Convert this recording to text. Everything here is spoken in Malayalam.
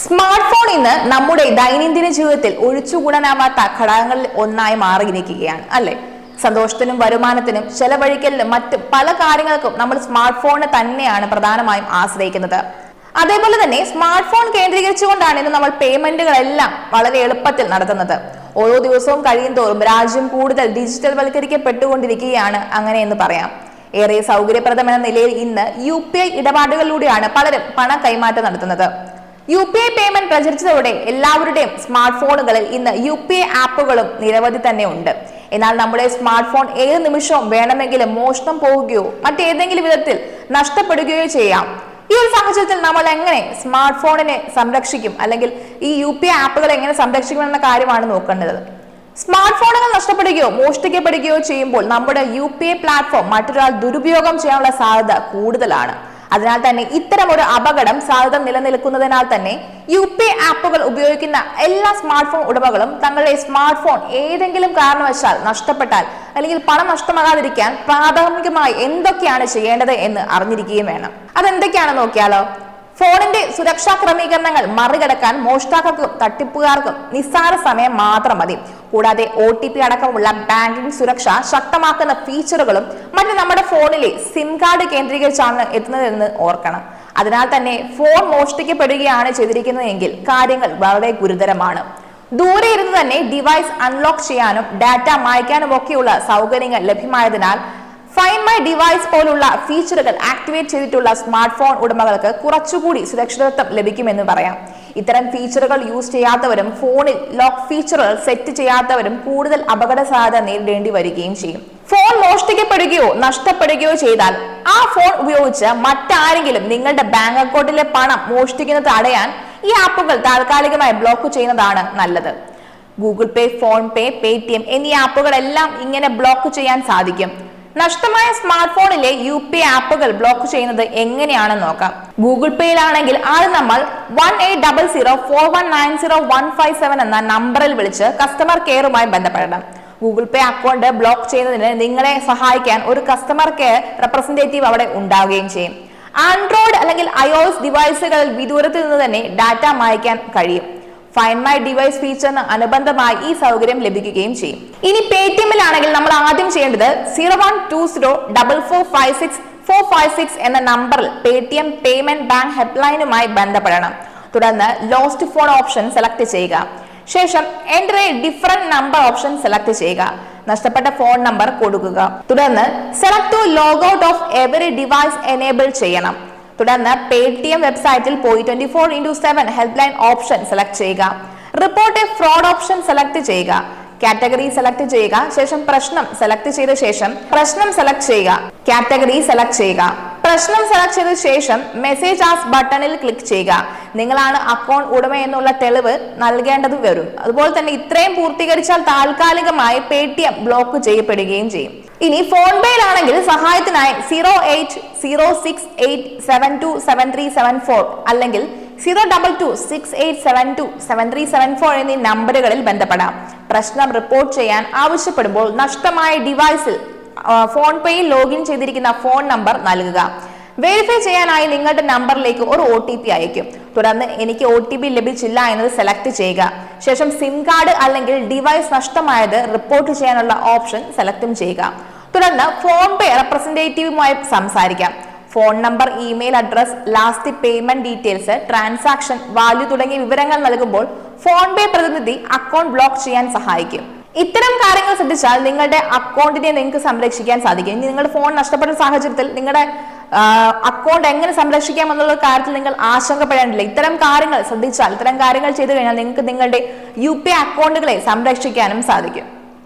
സ്മാർട്ട് ഫോൺ ഇന്ന് നമ്മുടെ ദൈനംദിന ജീവിതത്തിൽ ഒഴിച്ചുകൂടാനാവാത്ത ഘടകങ്ങളിൽ ഒന്നായി മാറിയിരിക്കുകയാണ് അല്ലെ? സന്തോഷത്തിനും വരുമാനത്തിനും ചെലവഴിക്കലിനും മറ്റ് പല കാര്യങ്ങൾക്കും നമ്മൾ സ്മാർട്ട് ഫോണിനെ തന്നെയാണ് പ്രധാനമായും ആശ്രയിക്കുന്നത്. അതേപോലെ തന്നെ സ്മാർട്ട് ഫോൺ കേന്ദ്രീകരിച്ചുകൊണ്ടാണ് ഇന്ന് നമ്മൾ പേയ്മെന്റുകളെല്ലാം വളരെ എളുപ്പത്തിൽ നടത്തുന്നത്. ഓരോ ദിവസവും കഴിയും തോറും രാജ്യം കൂടുതൽ ഡിജിറ്റൽ വൽക്കരിക്കപ്പെട്ടുകൊണ്ടിരിക്കുകയാണ് അങ്ങനെ എന്ന് പറയാം. ഏറെ സൗകര്യപ്രദമെന്ന നിലയിൽ ഇന്ന് യു പി ഐ ഇടപാടുകളിലൂടെയാണ് പലരും പണ കൈമാറ്റം നടത്തുന്നത്. യു പി ഐ പേയ്മെന്റ് പ്രചരിച്ചതോടെ എല്ലാവരുടെയും സ്മാർട്ട് ഫോണുകളിൽ ഇന്ന് യു പി ഐ ആപ്പുകളും നിരവധി തന്നെ ഉണ്ട്. എന്നാൽ നമ്മുടെ സ്മാർട്ട് ഫോൺ ഏത് നിമിഷവും വേണമെങ്കിലും മോഷണം പോവുകയോ മറ്റേതെങ്കിലും വിധത്തിൽ നഷ്ടപ്പെടുകയോ ചെയ്യാം. ഈ ഒരു സാഹചര്യത്തിൽ നമ്മൾ എങ്ങനെ സ്മാർട്ട് ഫോണിനെ സംരക്ഷിക്കും? അല്ലെങ്കിൽ ഈ യു പി ഐ ആപ്പുകൾ എങ്ങനെ സംരക്ഷിക്കും എന്ന കാര്യമാണ് നോക്കേണ്ടത്. സ്മാർട്ട് ഫോണുകൾ നഷ്ടപ്പെടുകയോ മോഷ്ടിക്കപ്പെടുകയോ ചെയ്യുമ്പോൾ നമ്മുടെ യു പി ഐ പ്ലാറ്റ്ഫോം മറ്റൊരാൾ ദുരുപയോഗം ചെയ്യാനുള്ള സാധ്യത കൂടുതലാണ്. അതിനാൽ തന്നെ ഇത്തരം ഒരു അപകടം സാധ്യത നിലനിൽക്കുന്നതിനാൽ തന്നെ യു പി ആപ്പുകൾ ഉപയോഗിക്കുന്ന എല്ലാ സ്മാർട്ട് ഫോൺ ഉടമകളും തങ്ങളുടെ സ്മാർട്ട് ഫോൺ ഏതെങ്കിലും കാരണവശാൽ നഷ്ടപ്പെട്ടാൽ അല്ലെങ്കിൽ പണം നഷ്ടമാകാതിരിക്കാൻ പ്രാഥമികമായി എന്തൊക്കെയാണ് ചെയ്യേണ്ടത് എന്ന് അറിഞ്ഞിരിക്കുകയും വേണം. അതെന്തൊക്കെയാണെന്ന് നോക്കിയാലോ? ഫോണിന്റെ സുരക്ഷാ ക്രമീകരണങ്ങൾ മറികടക്കാൻ മോഷ്ടാക്കൾക്കും തട്ടിപ്പുകാർക്കും നിസ്സാര സമയം മാത്രം മതി. കൂടാതെ ഒ ടി പി അടക്കമുള്ള ബാങ്കിംഗ് സുരക്ഷ ശക്തമാക്കുന്ന ഫീച്ചറുകളും മറ്റ് നമ്മുടെ ഫോണിലെ സിം കാർഡ് കേന്ദ്രീകരിച്ചാണ് എത്തുന്നതെന്ന് ഓർക്കണം. അതിനാൽ തന്നെ ഫോൺ മോഷ്ടിക്കപ്പെടുകയാണ് ചെയ്തിരിക്കുന്നതെങ്കിൽ കാര്യങ്ങൾ വളരെ ഗുരുതരമാണ്. ദൂരെ ഇരുന്ന് തന്നെ ഡിവൈസ് അൺലോക്ക് ചെയ്യാനും ഡാറ്റ മായ്ക്കാനും ഒക്കെയുള്ള സൗകര്യങ്ങൾ ലഭ്യമായതിനാൽ ഫൈൻ മൈ ഡിവൈസ് പോലുള്ള ഫീച്ചറുകൾ ആക്ടിവേറ്റ് ചെയ്തിട്ടുള്ള സ്മാർട്ട് ഫോൺ ഉടമകൾക്ക് കുറച്ചുകൂടി സുരക്ഷിതത്വം ലഭിക്കുമെന്ന് പറയാം. ഇത്തരം ഫീച്ചറുകൾ യൂസ് ചെയ്യാത്തവരും ഫോണിൽ ലോക്ക് ഫീച്ചറുകൾ സെറ്റ് ചെയ്യാത്തവരും കൂടുതൽ അപകട സാധ്യത നേരിടേണ്ടി വരികയും ചെയ്യും. ഫോൺ മോഷ്ടിക്കപ്പെടുകയോ നഷ്ടപ്പെടുകയോ ചെയ്താൽ ആ ഫോൺ ഉപയോഗിച്ച് മറ്റാരെങ്കിലും നിങ്ങളുടെ ബാങ്ക് അക്കൗണ്ടിലെ പണം മോഷ്ടിക്കുന്നത് തടയാൻ ഈ ആപ്പുകൾ താൽക്കാലികമായി ബ്ലോക്ക് ചെയ്യുന്നതാണ് നല്ലത്. Google Pay PhonePe Paytm എന്നീ ആപ്പുകളെല്ലാം ഇങ്ങനെ ബ്ലോക്ക് ചെയ്യാൻ സാധിക്കും. നഷ്ടമായ സ്മാർട്ട് ഫോണിലെ യു പി ആപ്പുകൾ ബ്ലോക്ക് ചെയ്യുന്നത് എങ്ങനെയാണെന്ന് നോക്കാം. ഗൂഗിൾ പേയിലാണെങ്കിൽ ആദ്യം നമ്മൾ one eight double zero four one nine zero one five seven എന്ന നമ്പറിൽ വിളിച്ച് കസ്റ്റമർ കെയറുമായി ബന്ധപ്പെടണം. ഗൂഗിൾ പേ അക്കൗണ്ട് ബ്ലോക്ക് ചെയ്യുന്നതിന് നിങ്ങളെ സഹായിക്കാൻ ഒരു കസ്റ്റമർ കെയർ റെപ്രസെന്റേറ്റീവ് അവിടെ ഉണ്ടാവുകയും ചെയ്യും. ആൻഡ്രോയിഡ് അല്ലെങ്കിൽ ഐഒഎസ് ഡിവൈസുകളിൽ വിദൂരത്തിൽ നിന്ന് തന്നെ ഡാറ്റ മായ്ക്കാൻ കഴിയും. ഫൈൻ മൈ ഡിവൈസ് ഫീച്ചറിന് അനുബന്ധമായി ഈ സൗകര്യം ലഭിക്കുകയും ചെയ്യും. ഇനി പേ ടി എമ്മിലാണെങ്കിൽ നമ്മൾ ആദ്യം ചെയ്യേണ്ടത് zero one two zero double four five six four five six എന്ന നമ്പറിൽ Paytm payment bank ഹെൽപ്ലൈനുമായി ബന്ധപ്പെടണം. തുടർന്ന് ലോസ്റ്റ് ഫോൺ ഓപ്ഷൻ സെലക്ട് ചെയ്യുക. ശേഷം enter a different number option select ചെയ്യുക. നഷ്ടപ്പെട്ട ഫോൺ നമ്പർ കൊടുക്കുക. തുടർന്ന് select to log out of every device enable ചെയ്യണം. തുടർന്ന് പേടിഎം വെബ്സൈറ്റിൽ പോയി twenty four into seven helpline option select ചെയ്യുക. Report a fraud option select ചെയ്യുക. കാറ്റഗറി സെലക്ട് ചെയ്യുക. ശേഷം പ്രശ്നം സെലക്ട് ചെയ്ത ശേഷം പ്രശ്നം സെലക്ട് ചെയ്യുക. കാറ്റഗറി സെലക്ട് ചെയ്യുക. പ്രശ്നം സെലക്ട് ചെയ്ത ശേഷം മെസ്സേജ് ആസ് ബട്ടണിൽ ക്ലിക്ക് ചെയ്യുക. നിങ്ങളാണ് അക്കൗണ്ട് ഉടമ എന്നുള്ള തെളിവ് നൽകേണ്ടത് വരും. അതുപോലെ തന്നെ ഇത്രയും പൂർത്തീകരിച്ചാൽ താൽക്കാലികമായി പേ ബ്ലോക്ക് ചെയ്യപ്പെടുകയും ചെയ്യും. ഇനി ഫോൺ പേയിലാണെങ്കിൽ സഹായത്തിനായി zero eight zero six eight seven two seven three seven four അല്ലെങ്കിൽ zero double two six eight seven two seven three seven four എന്നീ നമ്പറുകളിൽ ബന്ധപ്പെടാം. പ്രശ്നം റിപ്പോർട്ട് ചെയ്യാൻ ആവശ്യപ്പെടുമ്പോൾ നഷ്ടമായ ഡിവൈസിൽ ഫോൺ പേയിൽ ലോഗിൻ ചെയ്തിരിക്കുന്ന ഫോൺ നമ്പർ നൽകുക. വെരിഫൈ ചെയ്യാനായി നിങ്ങളുടെ നമ്പറിലേക്ക് ഒരു ഒ ടി പി അയക്കും തുടർന്ന് എനിക്ക് ഒ ടി പി ലഭിച്ചില്ല എന്നത് സെലക്ട് ചെയ്യുക. ശേഷം സിം കാർഡ് അല്ലെങ്കിൽ ഡിവൈസ് നഷ്ടമായത് റിപ്പോർട്ട് ചെയ്യാനുള്ള ഓപ്ഷൻ സെലക്ടും ചെയ്യുക. തുടർന്ന് ഫോൺ പേ റെപ്രസെന്റേറ്റീവുമായി സംസാരിക്കാം. Phone number email address last payment details transaction value തുടങ്ങിയ വിവരങ്ങൾ നൽകുമ്പോൾ ഫോൺ പേ പ്രതിനിധി അക്കൗണ്ട് ബ്ലോക്ക് ചെയ്യാൻ സഹായിക്കും. ഇത്തരം കാര്യങ്ങൾ ശ്രദ്ധിച്ചാൽ നിങ്ങളുടെ അക്കൗണ്ടിനെ നിങ്ങൾക്ക് സംരക്ഷിക്കാൻ സാധിക്കും. ഇനി നിങ്ങളുടെ ഫോൺ നഷ്ടപ്പെട്ട സാഹചര്യത്തിൽ നിങ്ങളുടെ അക്കൗണ്ട് എങ്ങനെ സംരക്ഷിക്കാം എന്നുള്ള കാര്യത്തിൽ നിങ്ങൾ ആശങ്കപ്പെടേണ്ടില്ല ഇത്തരം കാര്യങ്ങൾ ശ്രദ്ധിച്ചാൽ ഇത്തരം കാര്യങ്ങൾ ചെയ്തു കഴിഞ്ഞാൽ നിങ്ങൾക്ക് നിങ്ങളുടെ യു അക്കൗണ്ടുകളെ സംരക്ഷിക്കാനും സാധിക്കും.